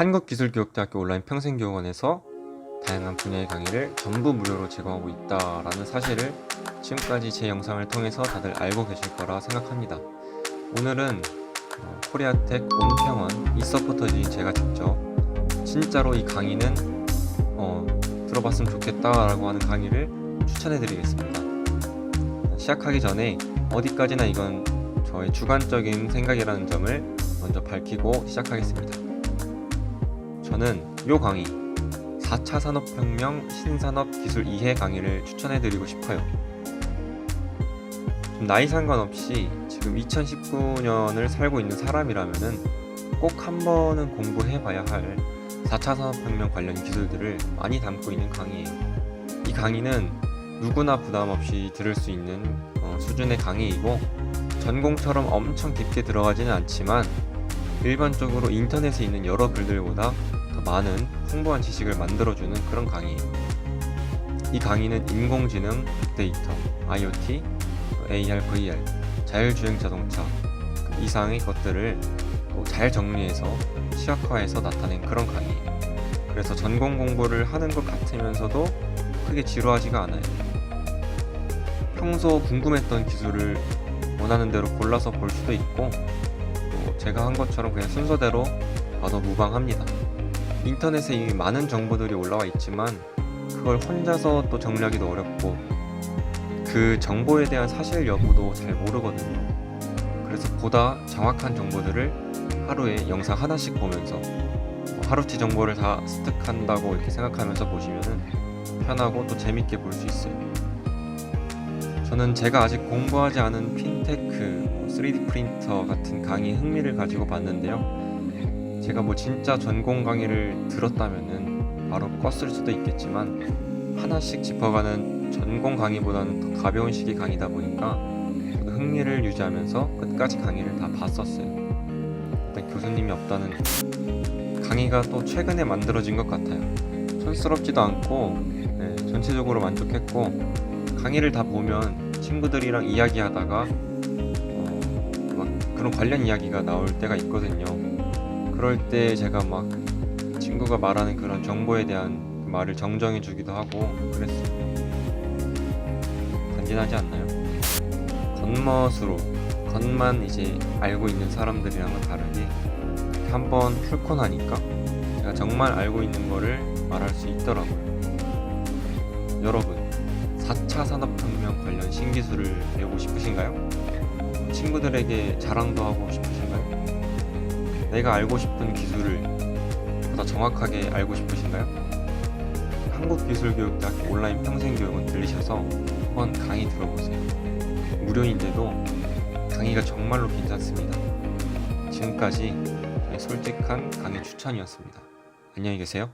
한국기술교육대학교 온라인 평생교육원에서 다양한 분야의 강의를 전부 무료로 제공하고 있다라는 사실을 지금까지 제 영상을 통해서 다들 알고 계실 거라 생각합니다. 오늘은 어, 코리아텍 온평원 이 서포터즈인 제가 직접 진짜로 이 강의는 어, 들어봤으면 좋겠다라고 하는 강의를 추천해드리겠습니다. 시작하기 전에 어디까지나 이건 저의 주관적인 생각이라는 점을 먼저 밝히고 시작하겠습니다. 저는 요 강의 4차 산업혁명 신산업 기술 이해 강의를 추천해드리고 싶어요. 좀 나이 상관없이 지금 2019년을 살고 있는 사람이라면은 꼭 한 번은 공부해봐야 할 4차 산업혁명 관련 기술들을 많이 담고 있는 강의예요. 이 강의는 누구나 부담 없이 들을 수 있는 어, 수준의 강의이고 전공처럼 엄청 깊게 들어가지는 않지만 일반적으로 인터넷에 있는 여러 글들보다 더 많은 풍부한 지식을 만들어주는 그런 강의예요. 이 강의는 인공지능, 빅데이터, IoT, AR, VR, 자율주행 자동차 그 이상의 것들을 또잘 정리해서 시각화해서 나타낸 그런 강의예요. 그래서 전공 공부를 하는 것 같으면서도 크게 지루하지가 않아요. 평소 궁금했던 기술을 원하는 대로 골라서 볼 수도 있고 또 제가 한 것처럼 그냥 순서대로 봐도 무방합니다. 인터넷에 이미 많은 정보들이 올라와 있지만 그걸 혼자서 또 정리하기도 어렵고 그 정보에 대한 사실 여부도 잘 모르거든요. 그래서 보다 정확한 정보들을 하루에 영상 하나씩 보면서 뭐 하루치 정보를 다 습득한다고 이렇게 생각하면서 보시면은 편하고 또 재밌게 볼 수 있어요. 저는 제가 아직 공부하지 않은 핀테크, 3D 프린터 같은 강의 흥미를 가지고 봤는데요. 제가 뭐 진짜 전공 강의를 들었다면은 바로 껐을 수도 있겠지만 하나씩 짚어가는 전공 강의보다는 더 가벼운 식의 강의다 보니까 저도 흥미를 유지하면서 끝까지 강의를 다 봤었어요. 일단 교수님이 없다는 강의가 또 최근에 만들어진 것 같아요. 촌스럽지도 않고 네, 전체적으로 만족했고 강의를 다 보면 친구들이랑 이야기하다가 어, 막 그런 관련 이야기가 나올 때가 있거든요. 그럴 때 제가 막 친구가 말하는 그런 정보에 대한 그 말을 정정해 주기도 하고 그랬어요. 간지나지 않나요? 겉멋으로 겉만 이제 알고 있는 사람들이랑은 다르게 한번 풀고 나니까 제가 정말 알고 있는 거를 말할 수 있더라고요. 여러분, 4차 산업혁명 관련 신기술을 배우고 싶으신가요? 친구들에게 자랑도 하고 싶으신가요? 내가 알고 싶은 기술을 보다 정확하게 알고 싶으신가요? 한국기술교육대학교 온라인 평생교육원 들리셔서 한번 강의 들어보세요. 무료인데도 강의가 정말로 괜찮습니다. 지금까지 솔직한 강의 추천이었습니다. 안녕히 계세요.